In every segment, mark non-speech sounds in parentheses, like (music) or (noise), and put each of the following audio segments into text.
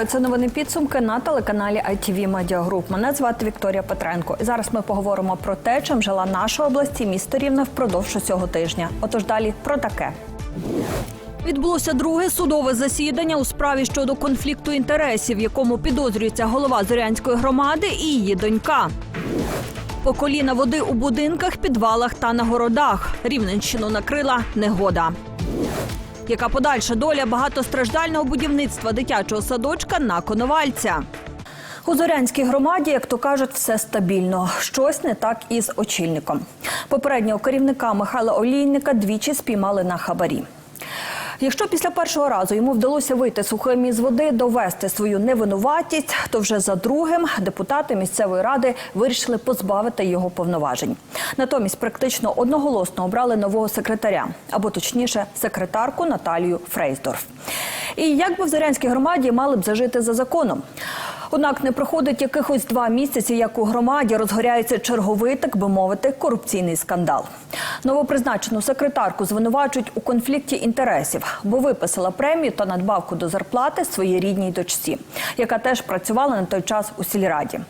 Вітаю, це новини підсумки на телеканалі ITV Media Group. Мене звати Вікторія Петренко. І зараз ми поговоримо про те, чим жила наша область і місто Рівне впродовж усього тижня. Отож далі про таке. Відбулося друге судове засідання у справі щодо конфлікту інтересів, в якому підозрюється голова Зорянської громади і її донька. По коліна води у будинках, підвалах та на городах. Рівненщину накрила негода. Яка подальша доля багатостраждального будівництва дитячого садочка на Коновальця? У Зорянській громаді, як то кажуть, все стабільно. Щось не так із очільником. Попереднього керівника Михайла Олійника двічі спіймали на хабарі. Якщо після першого разу йому вдалося вийти сухим із води, довести свою невинуватість, то вже за другим депутати місцевої ради вирішили позбавити його повноважень. Натомість практично одноголосно обрали нового секретаря, або точніше, секретарку Наталію Фрейсдорф. І як би в Зорянській громаді мали б зажити за законом. Однак не проходить якихось два місяці, як у громаді розгоряється черговий, так би мовити, корупційний скандал. Новопризначену секретарку звинувачують у конфлікті інтересів, бо виписала премію та надбавку до зарплати своїй рідній дочці, яка теж працювала на той час у сільраді.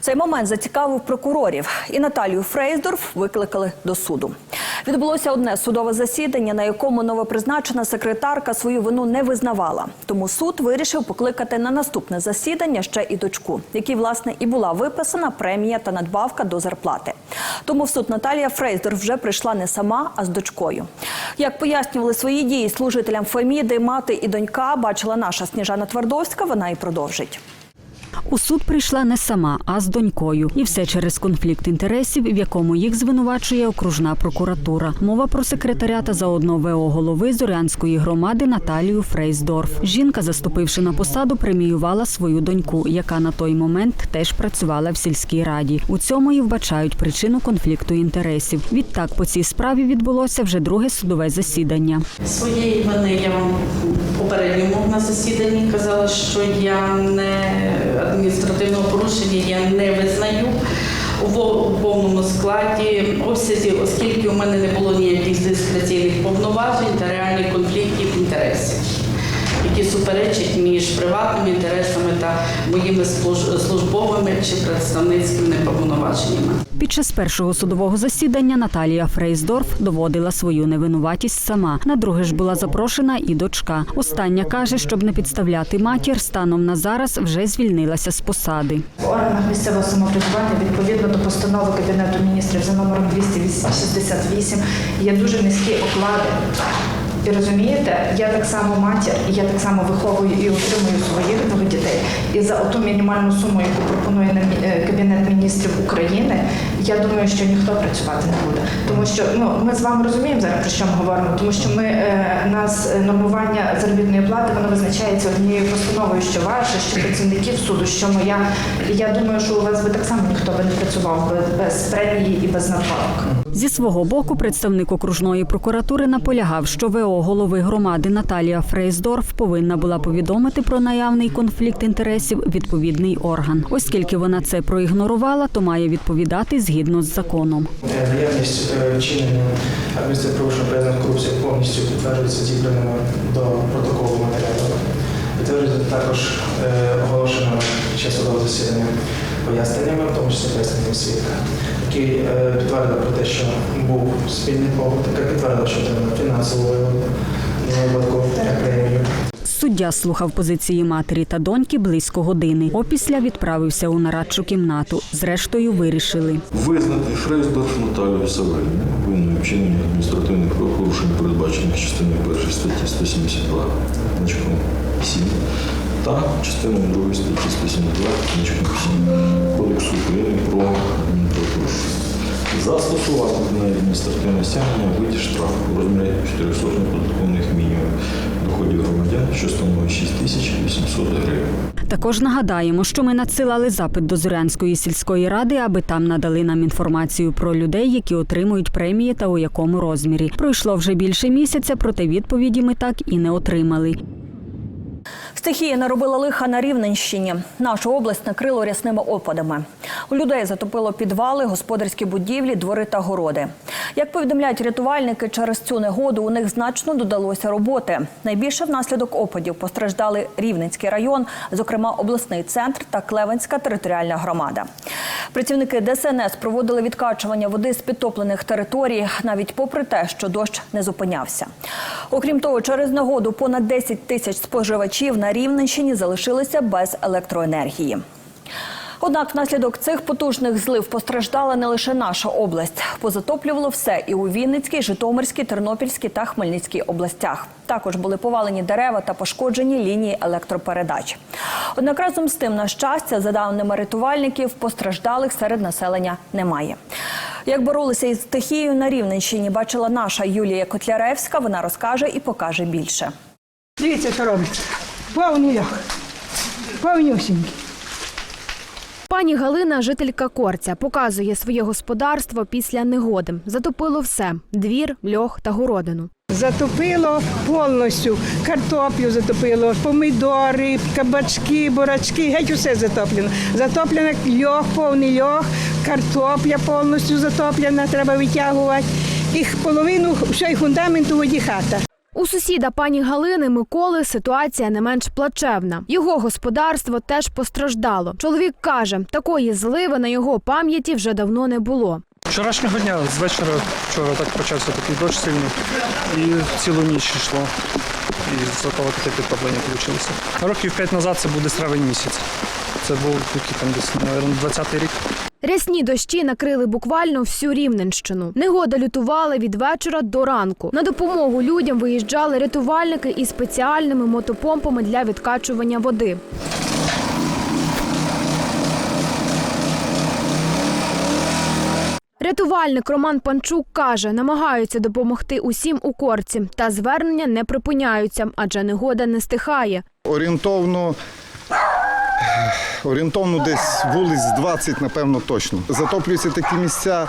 Цей момент зацікавив прокурорів, і Наталію Фрейсдорф викликали до суду. Відбулося одне судове засідання, на якому новопризначена секретарка свою вину не визнавала. Тому суд вирішив покликати на наступне засідання ще і дочку, якій власне і була виписана премія та надбавка до зарплати. Тому в суд Наталія Фрейздор вже прийшла не сама, а з дочкою. Як пояснювали свої дії служителям Феміди, мати і донька бачила наша Сніжана Твардовська. Вона і продовжить. У суд прийшла не сама, а з донькою, і все через конфлікт інтересів, в якому їх звинувачує окружна прокуратура. Мова про секретаря та заодно ВО голови Зорянської громади Наталію Фрейсдорф. Жінка, заступивши на посаду, преміювала свою доньку, яка на той момент теж працювала в сільській раді. У цьому і вбачають причину конфлікту інтересів. Відтак по цій справі відбулося вже друге судове засідання. Своєї вини я вам попередньому на засіданні казала, що я не адміністративного порушення я не визнаю у повному складі обсязі, оскільки у мене не було ніяких дискреційних повноважень та реальних конфліктів інтересів, які суперечать між приватними інтересами та моїми служ- службовими чи представницькими повноваженнями. Під час першого судового засідання Наталія Фрейсдорф доводила свою невинуватість сама. На друге ж була запрошена і дочка. Остання каже, щоб не підставляти матір, станом на зараз вже звільнилася з посади. В органах місцевого самоврядування відповідно до постанови Кабінету міністрів за номером 268 є дуже низькі оклади. І розумієте, я так само матір, я так само виховую і утримую своїх двох дітей. І за оту мінімальну суму, яку пропонує е, Кабінет міністрів України, я думаю, що ніхто працювати не буде. Тому що ну ми з вами розуміємо зараз про що ми говоримо, тому що ми е, нас е, нормування заробітної плати воно визначається однією постановою, що ваша, що працівників суду, що моя. Я думаю, що у вас би так само ніхто би не працював без премії і без надбавок. Зі свого боку, представник окружної прокуратури наполягав, що ВО голови громади Наталія Фрейсдорф повинна була повідомити про наявний конфлікт інтересів відповідний орган. Оскільки вона це проігнорувала, то має відповідати згідно з законом. Е, Наявність е, вчинення адміністративного порушення корупції повністю підтверджується зібраними до протоколу матеріалу. Підтверджується також е, оголошеними під час судового засідання поясненнями, в тому числі поясненням свідка, який е, підтвердив про те, що був спільний побут, яка підтвердила, що отримав фінансову випадку премію. Суддя слухав позиції матері та доньки близько години. Опісля відправився у нарадчу кімнату. Зрештою вирішили. Визнати Фрейсдорф Наталію Савельну винною вчинення адміністративних правопорушень, передбачених частиною 1 статті 172 значком 7 та частиною 2 статті 172 значком 7 Кодексу України про адмінправопорушення. Застосувати неї адміністративне стягнення у виді штрафу у розмірі 400 неподаткових мінімумів доходів громадян, що становить 6 тисяч 800 гривень. Також нагадаємо, що ми надсилали запит до Зорянської сільської ради, аби там надали нам інформацію про людей, які отримують премії та у якому розмірі. Пройшло вже більше місяця, проте відповіді ми так і не отримали. Стихія наробила лиха на Рівненщині. Нашу область накрило рясними опадами. У людей затопило підвали, господарські будівлі, двори та городи. Як повідомляють рятувальники, через цю негоду у них значно додалося роботи. Найбільше внаслідок опадів постраждали Рівненський район, зокрема обласний центр та Клевенська територіальна громада. Працівники ДСНС проводили відкачування води з підтоплених територій, навіть попри те, що дощ не зупинявся. Окрім того, через негоду понад 10 тисяч споживачів на Рівненщині залишилися без електроенергії. Однак внаслідок цих потужних злив постраждала не лише наша область. Позатоплювало все і у Вінницькій, Житомирській, Тернопільській та Хмельницькій областях. Також були повалені дерева та пошкоджені лінії електропередач. Однак разом з тим, на щастя, за даними рятувальників, постраждалих серед населення немає. Як боролися із стихією на Рівненщині, бачила наша Юлія Котляревська. Вона розкаже і покаже більше. Дивіться, що робиться. Повний льох. Повнюсінький. Пані Галина, жителька Корця, показує своє господарство після негоди. Затопило все: двір, льох та городину. Затопило повністю. Картоплю затопило, помідори, кабачки, бурачки, геть усе затоплено. Затоплено льох, повний льох, картопля повністю затоплена, треба витягувати. І половину всього фундаменту воді хата. У сусіда пані Галини Миколи ситуація не менш плачевна. Його господарство теж постраждало. Чоловік каже, такої зливи на його пам'яті вже давно не було. Вчорашнього дня з вечора вчора так почався такий дощ сильний і цілу ніч йшло. І з того таке підтоплення вийшло. Років п'ять назад це буде травень місяць. Це був який там десь, мабуть, 20-й рік. Рясні дощі накрили буквально всю Рівненщину. Негода лютувала від вечора до ранку. На допомогу людям виїжджали рятувальники із спеціальними мотопомпами для відкачування води. Рятувальник Роман Панчук каже, намагаються допомогти усім у корці, та звернення не припиняються, адже негода не стихає. Орієнтовно. Орієнтовно десь вулиць 20, напевно, точно. Затоплюються такі місця,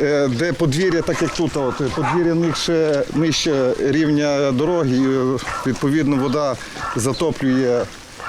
е, де подвір'я, так як тут, от, подвір'я нижче, нижче рівня дороги, і е, відповідно вода затоплює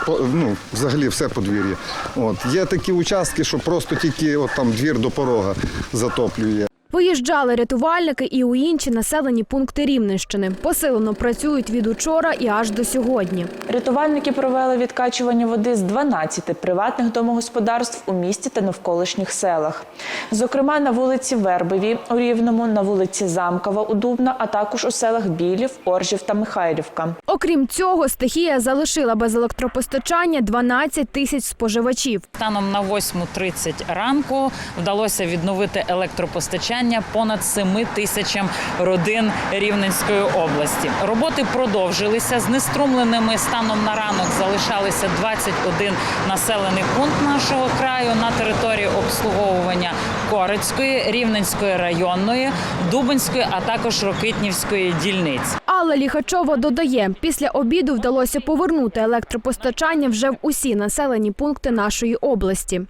ну, взагалі все подвір'я. От. Є такі участки, що просто тільки от, там, двір до порога затоплює. Виїжджали рятувальники і у інші населені пункти Рівненщини. Посилено працюють від учора і аж до сьогодні. Рятувальники провели відкачування води з 12 приватних домогосподарств у місті та навколишніх селах. Зокрема, на вулиці Вербові у Рівному, на вулиці Замкова у Дубна, а також у селах Білів, Оржів та Михайлівка. Окрім цього, стихія залишила без електропостачання 12 тисяч споживачів. Станом на 8.30 ранку вдалося відновити електропостачання понад 7 тисячам родин Рівненської області. Роботи продовжилися. Знеструмленими станом на ранок залишалися 21 населений пункт нашого краю на території обслуговування Корецької, Рівненської районної, Дубинської, а також Рокитнівської дільниць. Алла Ліхачова додає, після обіду вдалося повернути електропостачання вже в усі населені пункти нашої області.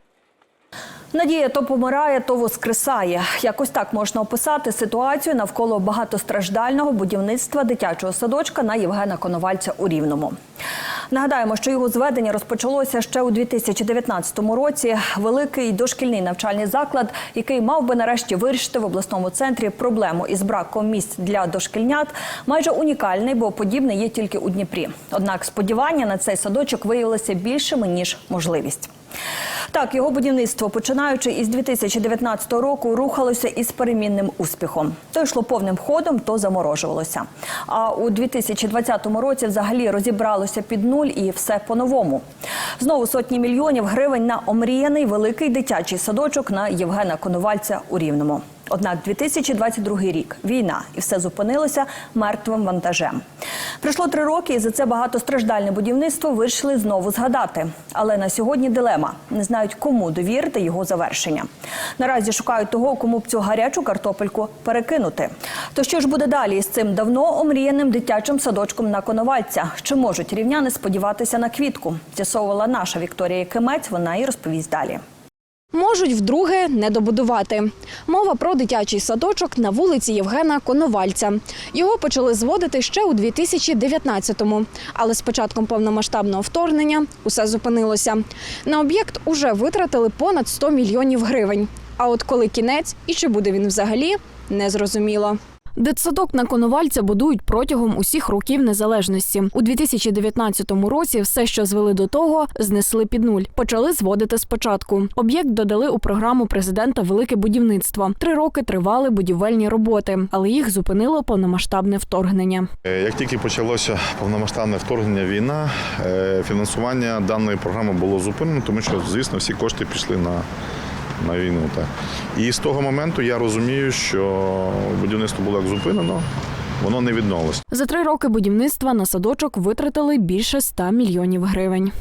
Надія то помирає, то воскресає. Якось так можна описати ситуацію навколо багатостраждального будівництва дитячого садочка на Євгена Коновальця у Рівному. Нагадаємо, що його зведення розпочалося ще у 2019 році. Великий дошкільний навчальний заклад, який мав би нарешті вирішити в обласному центрі проблему із браком місць для дошкільнят, майже унікальний, бо подібне є тільки у Дніпрі. Однак сподівання на цей садочок виявилося більшими ніж можливість. Так, його будівництво, починаючи із 2019 року, рухалося із перемінним успіхом. То йшло повним ходом, то заморожувалося. А у 2020 році взагалі розібралося під нуль і все по-новому. Знову сотні мільйонів гривень на омріяний великий дитячий садочок на Євгена Коновальця у Рівному. Однак 2022 рік війна і все зупинилося мертвим вантажем. Пройшло три роки, і за це багатостраждальне будівництво вирішили знову згадати. Але на сьогодні дилема не знають, кому довірити його завершення. Наразі шукають того, кому б цю гарячу картопельку перекинути. То що ж буде далі з цим давно омріяним дитячим садочком на Коновальця? Чи можуть рівняни сподіватися на квітку? З'ясовувала наша Вікторія Кимець. Вона і розповість далі. Можуть вдруге не добудувати. Мова про дитячий садочок на вулиці Євгена Коновальця. Його почали зводити ще у 2019-му. Але з початком повномасштабного вторгнення усе зупинилося. На об'єкт уже витратили понад 100 мільйонів гривень. А от коли кінець і чи буде він взагалі, не зрозуміло. Дитсадок на Коновальця будують протягом усіх років незалежності. У 2019 році все, що звели до того, знесли під нуль. Почали зводити спочатку. Об'єкт додали у програму президента Велике будівництво. Три роки тривали будівельні роботи, але їх зупинило повномасштабне вторгнення. Е, Як тільки почалося повномасштабне вторгнення війна, е, фінансування даної програми було зупинено, тому що, звісно, всі кошти пішли на, на війну. Так. І з того моменту я розумію, що будівництво було як зупинено, воно не відновилось. За три роки будівництва на садочок витратили більше 100 мільйонів гривень.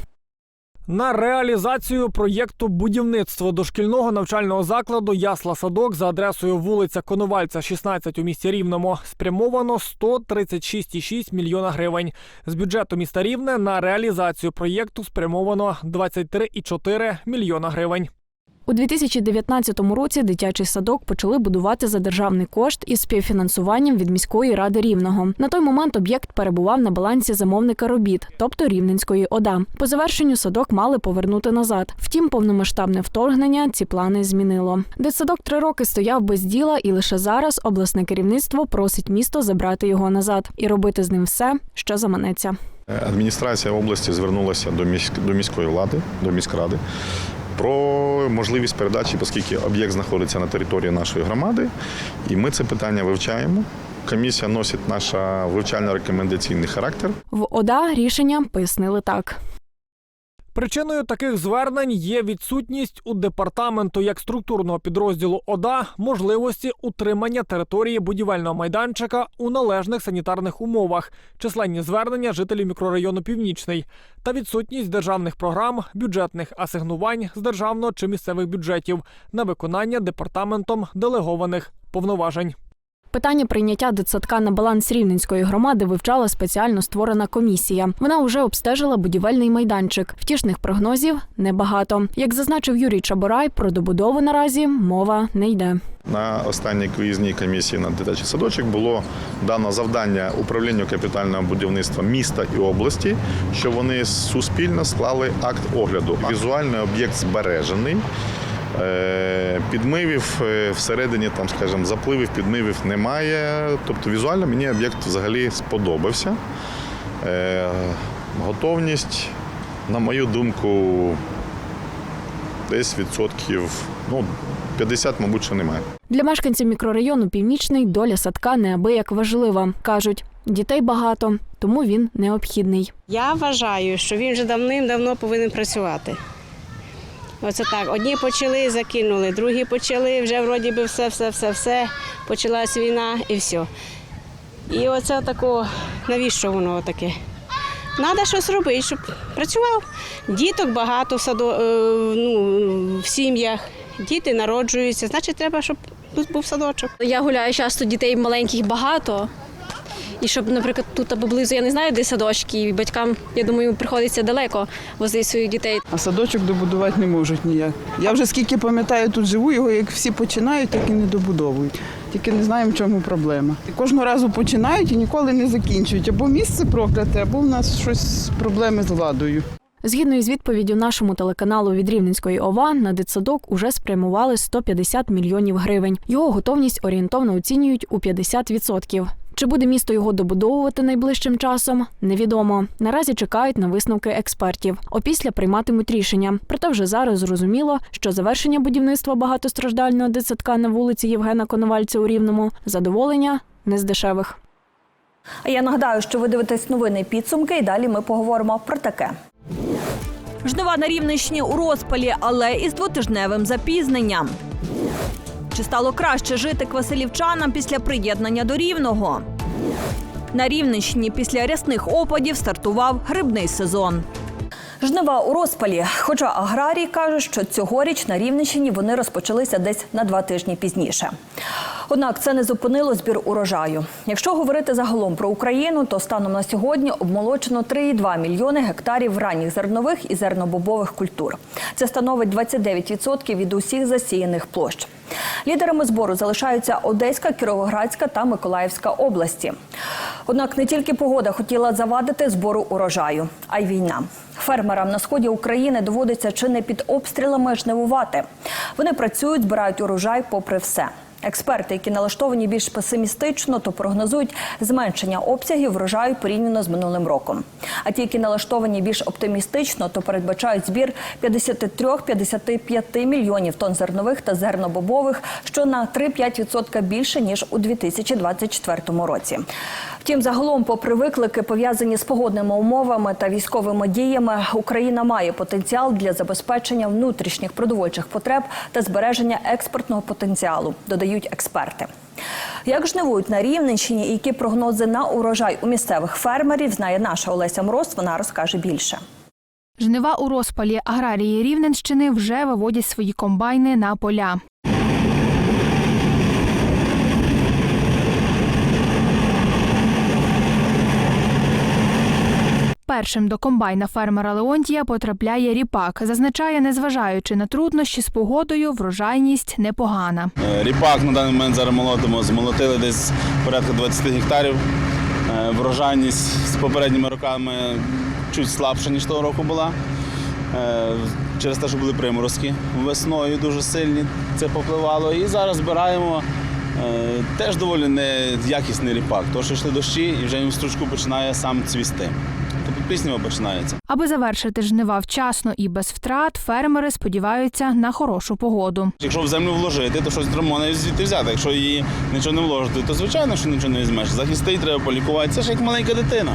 На реалізацію проєкту будівництво дошкільного навчального закладу Ясла Садок за адресою вулиця Коновальця, 16 у місті Рівному спрямовано 136,6 мільйона гривень. З бюджету міста Рівне на реалізацію проєкту спрямовано 23,4 мільйона гривень. У 2019 році дитячий садок почали будувати за державний кошт із співфінансуванням від міської ради рівного. На той момент об'єкт перебував на балансі замовника робіт, тобто Рівненської ОДА. По завершенню садок мали повернути назад. Втім, повномасштабне вторгнення ці плани змінило. Дитсадок три роки стояв без діла, і лише зараз обласне керівництво просить місто забрати його назад і робити з ним все, що заманеться. Адміністрація області звернулася до, міськ, до міської влади, до міськради про можливість передачі, оскільки об'єкт знаходиться на території нашої громади, і ми це питання вивчаємо. Комісія носить наша вивчально-рекомендаційний характер. В ОДА рішення пояснили так. Причиною таких звернень є відсутність у департаменту як структурного підрозділу ОДА можливості утримання території будівельного майданчика у належних санітарних умовах, численні звернення жителів мікрорайону Північний та відсутність державних програм, бюджетних асигнувань з державного чи місцевих бюджетів на виконання департаментом делегованих повноважень. Питання прийняття дитсадка на баланс рівненської громади вивчала спеціально створена комісія. Вона вже обстежила будівельний майданчик. Втішних прогнозів небагато. Як зазначив Юрій Чаборай, про добудову наразі мова не йде. На останній виїзній комісії на дитячий садочок було дано завдання управлінню капітального будівництва міста і області, що вони суспільно склали акт огляду. Візуальний об'єкт збережений. Е, Підмивів е, всередині, там, скажімо, запливів, підмивів немає. Тобто візуально мені об'єкт взагалі сподобався. Е, Готовність, на мою думку, десь відсотків ну, 50, мабуть, що немає. Для мешканців мікрорайону Північний доля садка неабияк важлива. кажуть, дітей багато, тому він необхідний. Я вважаю, що він вже давним-давно повинен працювати. Оце так. Одні почали, закинули, другі почали, вже вроді би все, все, все, все. Почалась війна і все. І оце тако, навіщо воно таке? Треба щось робити, щоб працював. Діток багато в, садо, е, ну, в сім'ях, діти народжуються, значить, треба, щоб тут був садочок. Я гуляю часто дітей маленьких багато. І щоб, наприклад, тут або близько, я не знаю, де садочки, і батькам, я думаю, приходиться далеко возити своїх дітей. А садочок добудувати не можуть ніяк. Я вже скільки пам'ятаю, тут живу, його як всі починають, так і не добудовують. Тільки не знаємо, в чому проблема. І кожного разу починають і ніколи не закінчують. Або місце прокляте, або в нас щось проблеми з владою. Згідно із відповіддю нашому телеканалу від Рівненської ОВА, на дитсадок уже спрямували 150 мільйонів гривень. Його готовність орієнтовно оцінюють у 50%. Чи буде місто його добудовувати найближчим часом? Невідомо. Наразі чекають на висновки експертів. Опісля прийматимуть рішення. Проте вже зараз зрозуміло, що завершення будівництва багатостраждального дитсадка на вулиці Євгена Коновальця у Рівному задоволення не з дешевих. А я нагадаю, що ви дивитесь новини підсумки, і далі ми поговоримо про таке. Жнива на Рівненщині у розпалі, але із двотижневим запізненням. Чи стало краще жити квасилівчанам після приєднання до Рівного? На Рівненщині після рясних опадів стартував грибний сезон. Жнива у розпалі. Хоча аграрії кажуть, що цьогоріч на Рівненщині вони розпочалися десь на два тижні пізніше. Однак це не зупинило збір урожаю. Якщо говорити загалом про Україну, то станом на сьогодні обмолочено 3,2 мільйони гектарів ранніх зернових і зернобобових культур. Це становить 29% від усіх засіяних площ. Лідерами збору залишаються Одеська, Кіровоградська та Миколаївська області. Однак не тільки погода хотіла завадити збору урожаю, а й війна. Фермерам на сході України доводиться чи не під обстрілами жнивувати. Вони працюють, збирають урожай попри все. Експерти, які налаштовані більш песимістично, то прогнозують зменшення обсягів врожаю порівняно з минулим роком. А ті, які налаштовані більш оптимістично, то передбачають збір 53-55 мільйонів тонн зернових та зернобобових, що на 3-5% більше ніж у 2024 році. Втім, загалом, попри виклики, пов'язані з погодними умовами та військовими діями, Україна має потенціал для забезпечення внутрішніх продовольчих потреб та збереження експортного потенціалу, додають експерти. Як жнивують на Рівненщині і які прогнози на урожай у місцевих фермерів, знає наша Олеся Мороз. Вона розкаже більше. Жнива у розпалі аграрії Рівненщини вже виводять свої комбайни на поля. Першим до комбайна фермера Леонтія потрапляє ріпак. Зазначає, незважаючи на труднощі з погодою, врожайність непогана. Е, Ріпак на даний момент зараз молотимо. Змолотили десь порядка 20 гектарів. Е, Врожайність з попередніми роками чуть слабша, ніж того року була. Е, Через те, що були приморозки весною дуже сильні, це попливало. І зараз збираємо теж доволі неякісний ріпак. Тому що йшли дощі і вже він в стручку починає сам цвісти. Пісніва починається. Аби завершити жнива вчасно і без втрат, фермери сподіваються на хорошу погоду. Якщо в землю вложити, то щось можна звідти взяти. Якщо її нічого не вложити, то звичайно, що нічого не візьмеш. Захистити треба полікувати. Це ж як маленька дитина.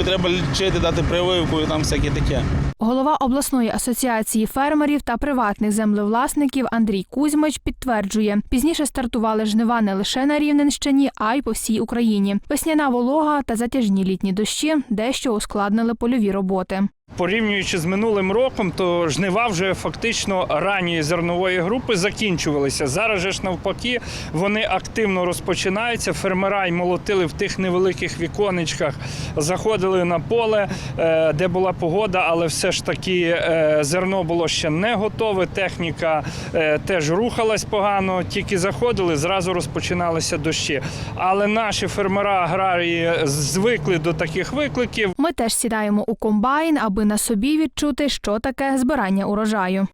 І треба лічити, дати прививку і там всяке таке. Голова обласної асоціації фермерів та приватних землевласників Андрій Кузьмич підтверджує, пізніше стартували жнива не лише на Рівненщині, а й по всій Україні. Весняна волога та затяжні літні дощі дещо ускладнили польові роботи. Порівнюючи з минулим роком, то жнива вже фактично ранньої зернової групи закінчувалися. Зараз же ж навпаки вони активно розпочинаються. Фермера й молотили в тих невеликих віконечках, заходили на поле, е, де була погода, але все ж таки е, зерно було ще не готове. Техніка е, теж рухалась погано. Тільки заходили, зразу розпочиналися дощі. Але наші фермера аграрії звикли до таких викликів. Ми теж сідаємо у комбайн, аби на собі відчути, що таке збирання урожаю.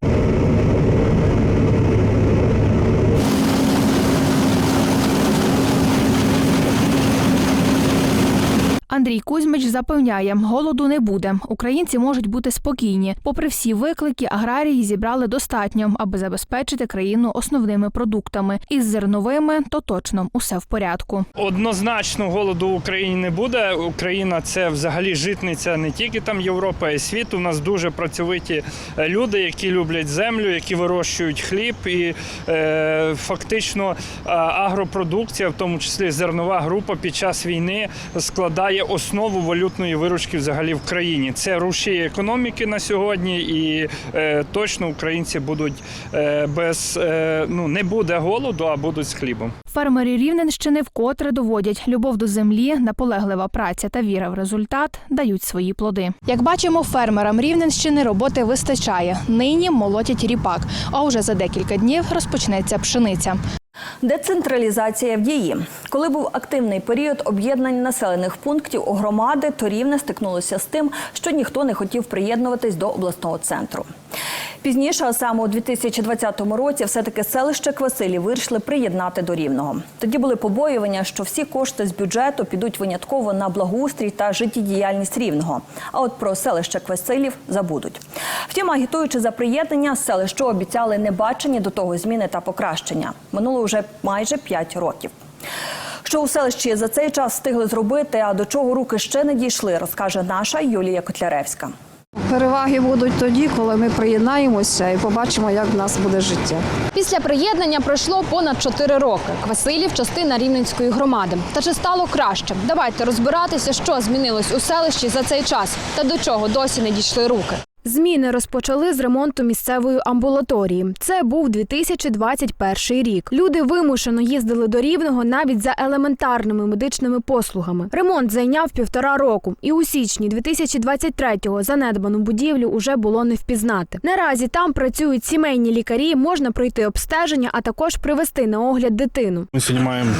Андрій Кузьмич запевняє, голоду не буде. Українці можуть бути спокійні. Попри всі виклики, аграрії зібрали достатньо, аби забезпечити країну основними продуктами. Із зерновими то точно усе в порядку. Однозначно голоду в Україні не буде. Україна це взагалі житниця не тільки там Європи, а й світу. У нас дуже працьовиті е, люди, які люблять землю, які вирощують хліб. І е, фактично агропродукція, в тому числі зернова група, під час війни складає основу валютної виручки взагалі в країні. Це рушій економіки на сьогодні, і е, точно українці будуть е, без е, ну не буде голоду, а будуть з хлібом. Фермери Рівненщини вкотре доводять любов до землі, наполеглива праця та віра в результат дають свої плоди. Як бачимо, фермерам Рівненщини роботи вистачає. Нині молотять ріпак, а уже за декілька днів розпочнеться пшениця. Децентралізація в дії. Коли був активний період об'єднань населених пунктів у громади, то рівне стикнулося з тим, що ніхто не хотів приєднуватись до обласного центру. Пізніше, саме у 2020 році, все-таки селище Квасилі вирішили приєднати до рівного. Тоді були побоювання, що всі кошти з бюджету підуть винятково на благоустрій та життєдіяльність рівного. А от про селище Квасилів забудуть. Втім, агітуючи за приєднання, селищу обіцяли небачені до того зміни та покращення. Минуло вже майже 5 років. Що у селищі за цей час встигли зробити, а до чого руки ще не дійшли, розкаже наша Юлія Котляревська. Переваги будуть тоді, коли ми приєднаємося і побачимо, як в нас буде життя. Після приєднання пройшло понад 4 роки. Квасилів частина Рівненської громади. Та чи стало краще? Давайте розбиратися, що змінилось у селищі за цей час та до чого досі не дійшли руки. Зміни розпочали з ремонту місцевої амбулаторії. Це був 2021 рік. Люди вимушено їздили до рівного навіть за елементарними медичними послугами. Ремонт зайняв півтора року, і у січні 2023-го занедбану будівлю уже було не впізнати. Наразі там працюють сімейні лікарі, можна пройти обстеження, а також привести на огляд дитину. Ми сьогодні маємо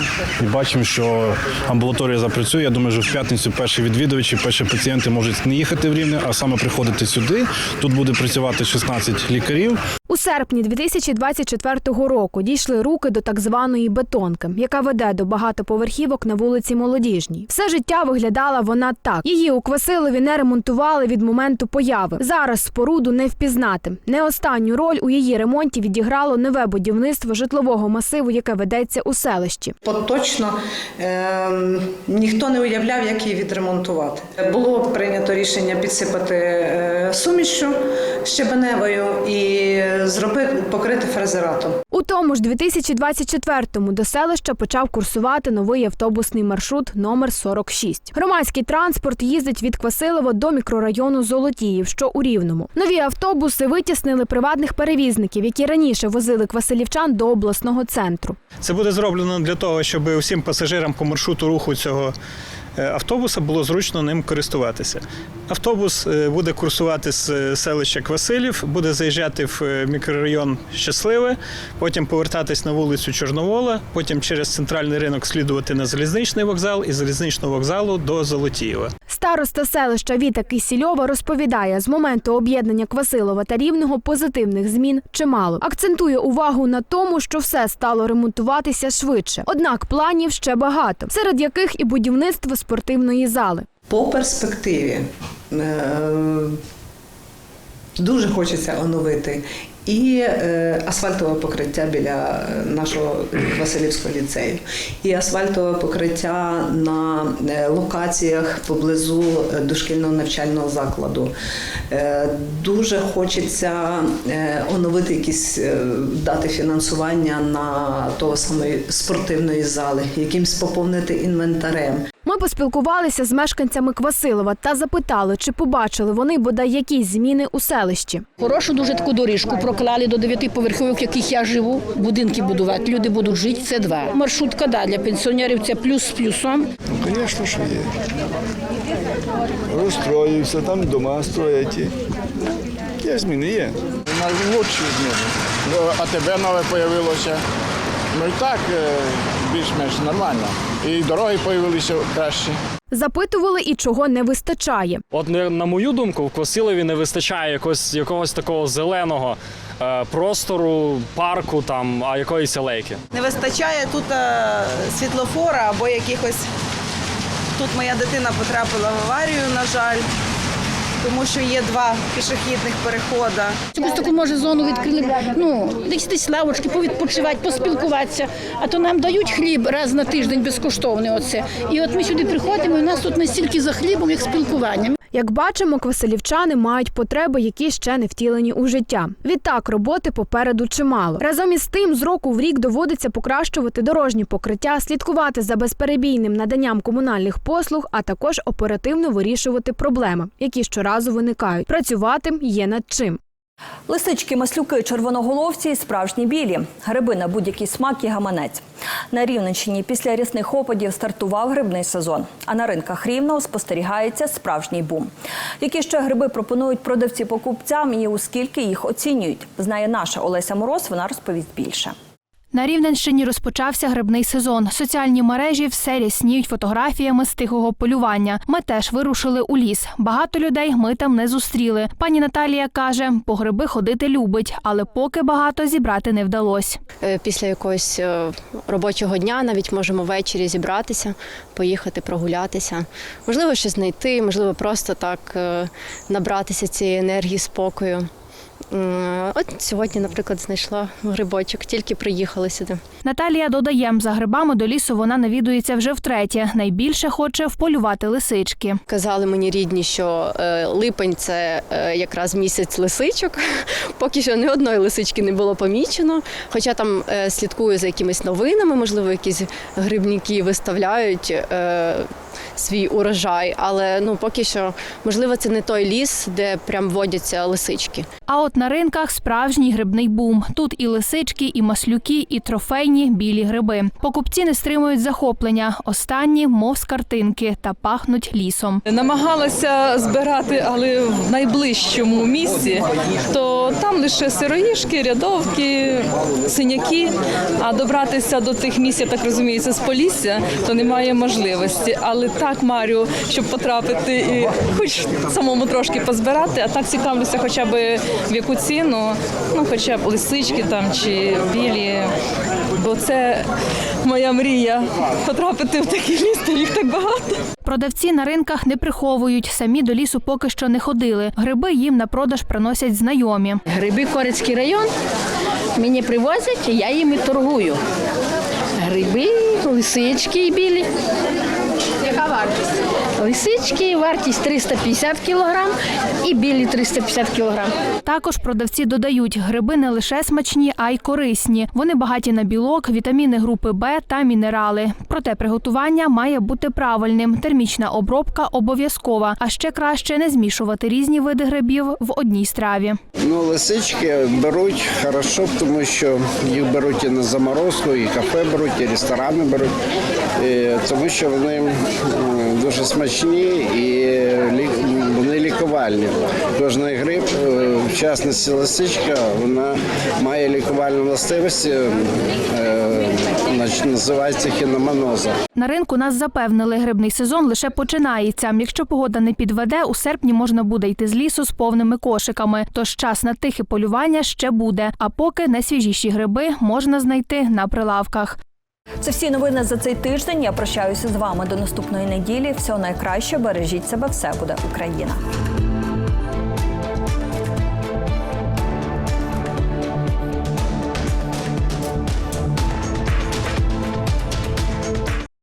і бачимо, що амбулаторія запрацює. Я думаю, що в п'ятницю перші відвідувачі, перші пацієнти можуть не їхати в Рівне, а саме приходити сюди. Тут буде працювати 16 лікарів. Серпні 2024 року дійшли руки до так званої бетонки, яка веде до багатоповерхівок на вулиці Молодіжній. Все життя виглядала вона так. Її у Квасилові не ремонтували від моменту появи. Зараз споруду не впізнати. Не останню роль у її ремонті відіграло нове будівництво житлового масиву, яке ведеться у селищі. Точно е, ніхто не уявляв, як її відремонтувати. Було прийнято рішення підсипати е, сумішю щебеневою і зробити покрити фрезератом. У тому ж 2024-му до селища почав курсувати новий автобусний маршрут номер 46. Громадський транспорт їздить від Квасилова до мікрорайону Золотіїв, що у Рівному. Нові автобуси витіснили приватних перевізників, які раніше возили квасилівчан до обласного центру. Це буде зроблено для того, щоб усім пасажирам по маршруту руху цього автобуса було зручно ним користуватися. Автобус е, буде курсувати з е, селища Квасилів, буде заїжджати в е, мікрорайон Щасливе, потім повертатись на вулицю Чорновола, потім через центральний ринок слідувати на залізничний вокзал і залізничного вокзалу до Золотієва. Староста селища Віта Кисільова розповідає, з моменту об'єднання Квасилова та Рівного позитивних змін чимало. Акцентує увагу на тому, що все стало ремонтуватися швидше. Однак планів ще багато, серед яких і будівництво спортивної зали. По перспективі е, дуже хочеться оновити і е, асфальтове покриття біля е, нашого Василівського ліцею, і асфальтове покриття на локаціях поблизу дошкільного навчального закладу. Дуже хочеться оновити якісь дати фінансування на того самої спортивної зали, якимсь поповнити інвентарем. Ми поспілкувалися з мешканцями Квасилова та запитали, чи побачили вони бодай якісь зміни у селищі. Хорошу дуже таку доріжку проклали до дев'яти поверхівок, в яких я живу. Будинки будувати. Люди будуть жити. Це два. Маршрутка да, для пенсіонерів це плюс з плюсом. Звісно, що є. Розстроївся, там дома строять. Є зміни, є. Лучші зміни. Ну, АТБ нове з'явилося. Ну і так е, більш-менш нормально. І дороги з'явилися кращі. Запитували і чого не вистачає. От на мою думку, в Квасилові не вистачає якогось, якогось такого зеленого е, простору, парку там, а якоїсь алейки. Не вистачає тут е, світлофора або якихось. Тут моя дитина потрапила в аварію, на жаль, тому що є два пішохідних переходи. Якусь таку може зону відкрили. Ну десь десь лавочки, повідпочивати, поспілкуватися. А то нам дають хліб раз на тиждень безкоштовний. Оце. І от ми сюди приходимо, і у нас тут настільки за хлібом, як спілкуванням. Як бачимо, квасилівчани мають потреби, які ще не втілені у життя. Відтак роботи попереду чимало. Разом із тим, з року в рік доводиться покращувати дорожні покриття, слідкувати за безперебійним наданням комунальних послуг, а також оперативно вирішувати проблеми, які щоразу виникають. Працювати є над чим. Лисички, маслюки, червоноголовці і справжні білі. Гриби на будь-який смак і гаманець. На Рівненщині після рісних опадів стартував грибний сезон. А на ринках Рівного спостерігається справжній бум. Які ще гриби пропонують продавці покупцям і у скільки їх оцінюють? Знає наша Олеся Мороз, вона розповість більше. На Рівненщині розпочався грибний сезон. Соціальні мережі все рясніють фотографіями з тихого полювання. Ми теж вирушили у ліс. Багато людей ми там не зустріли. Пані Наталія каже, по гриби ходити любить, але поки багато зібрати не вдалося. Е, Після якогось е, робочого дня навіть можемо ввечері зібратися, поїхати прогулятися. Можливо, щось знайти, можливо, просто так е, набратися цієї енергії, спокою. М, От сьогодні, наприклад, знайшла грибочок, тільки приїхала сюди. Наталія додає, за грибами до лісу вона навідується вже втретє. Найбільше хоче вполювати лисички. Казали мені рідні, що е, липень це е, якраз місяць лисичок. (laughs) Поки що ні одної лисички не було помічено. Хоча там е, слідкую за якимись новинами, можливо, якісь грибники виставляють е, свій урожай. Але ну поки що, можливо, це не той ліс, де прям водяться лисички. А от на ринках справжній грибний бум. Тут і лисички, і маслюки, і трофейні білі гриби. Покупці не стримують захоплення. Останні, мов з картинки, та пахнуть лісом. Намагалася збирати, але в найближчому місці, то там лише сироїшки, рядовки, синяки. А добратися до тих місць, я так розумію, це з Полісся, то немає можливості. Але так марю, щоб потрапити і хоч самому трошки позбирати, а так цікавлюся, хоча б в яку ціну, ну хоча б лисички там чи білі. Бо це моя мрія потрапити в такий ліс, то їх так багато. Продавці на ринках не приховують, самі до лісу поки що не ходили. Гриби їм на продаж приносять знайомі. Гриби Корицький район мені привозять, і я їм і торгую. Гриби, лисички білі. Лисички, вартість 350 кг і білі 350 кг. Також продавці додають, гриби не лише смачні, а й корисні. Вони багаті на білок, вітаміни групи Б та мінерали. Проте приготування має бути правильним. Термічна обробка обов'язкова. А ще краще не змішувати різні види грибів в одній страві. Ну, лисички беруть хорошо, тому що їх беруть і на заморозку, і кафе беруть, і ресторани беруть, тому що вони дуже смачні і лі- вони лікувальні. Кожний гриб, е, в частності лисичка, вона має лікувальні властивості, е, називається хіномоноза. На ринку нас запевнили, грибний сезон лише починається. Якщо погода не підведе, у серпні можна буде йти з лісу з повними кошиками. Тож час на тихе полювання ще буде. А поки найсвіжіші гриби можна знайти на прилавках. Це всі новини за цей тиждень. Я прощаюся з вами до наступної неділі. Всього найкраще. Бережіть себе. Все буде Україна.